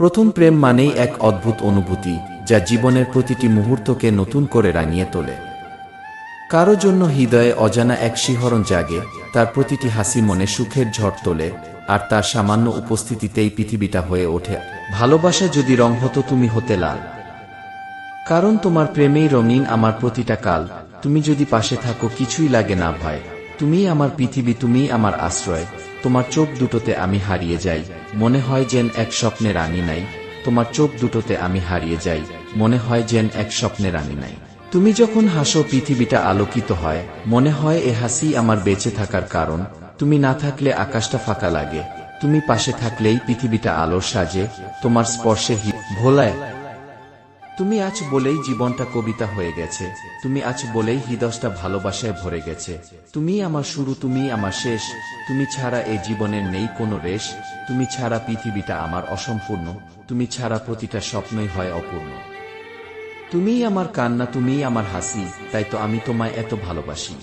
প্রথম প্রেম মানেই এক অদ্ভুত অনুভূতি, যা জীবনের প্রতিটি মুহূর্তকে নতুন করে রাঙিয়ে তোলে। কারও জন্য হৃদয়ে অজানা এক শিহরণ জাগে, তার প্রতিটি হাসি মনে সুখের ঝড় তোলে, আর তার সামান্য উপস্থিতিতেই পৃথিবীটা হয়ে ওঠে। ভালোবাসা যদি রং হতো, তুমি হতে লাল। কারণ তোমার প্রেমেই রঙিন আমার প্রতিটা কাল। তুমি যদি পাশে থাকো, কিছুই লাগে না ভয় তুমিই আমার পৃথিবী, তুমিই আমার আশ্রয়। তোমার চোখ দুটোতে আমি হারিয়ে যাই। মনে হয় যেন এক স্বপ্নের রানী নাই। তোমার চোখ দুটোতে আমি হারিয়ে যাই। মনে হয় যেন এক স্বপ্নের রানী নাই। তুমি যখন হাসো, পৃথিবীটা আলোকিত হয়। মনে হয় এ হাসি আমার বেঁচে থাকার কারণ। তুমি না থাকলে আকাশটা ফাঁকা লাগে। তুমি পাশে থাকলেই পৃথিবীটা আলোর সাজে। তোমার স্পর্শে ভোলায় তুমি আজ বলেই জীবনটা কবিতা হয়ে গেছে। তুমি আজ বলেই হৃদয়টা ভালোবাসায় ভরে গেছে। তুমি আমার শুরু, তুমি আমার শেষ। তুমি ছাড়া এই জীবনের নেই কোনো রেশ। তুমি ছাড়া পৃথিবীটা আমার অসম্পূর্ণ। তুমি ছাড়া প্রতিটা স্বপ্নই হয় অপূর্ণ। তুমিই আমার কান্না, তুমিই আমার হাসি। তাই তো আমি তোমায় এত ভালোবাসি।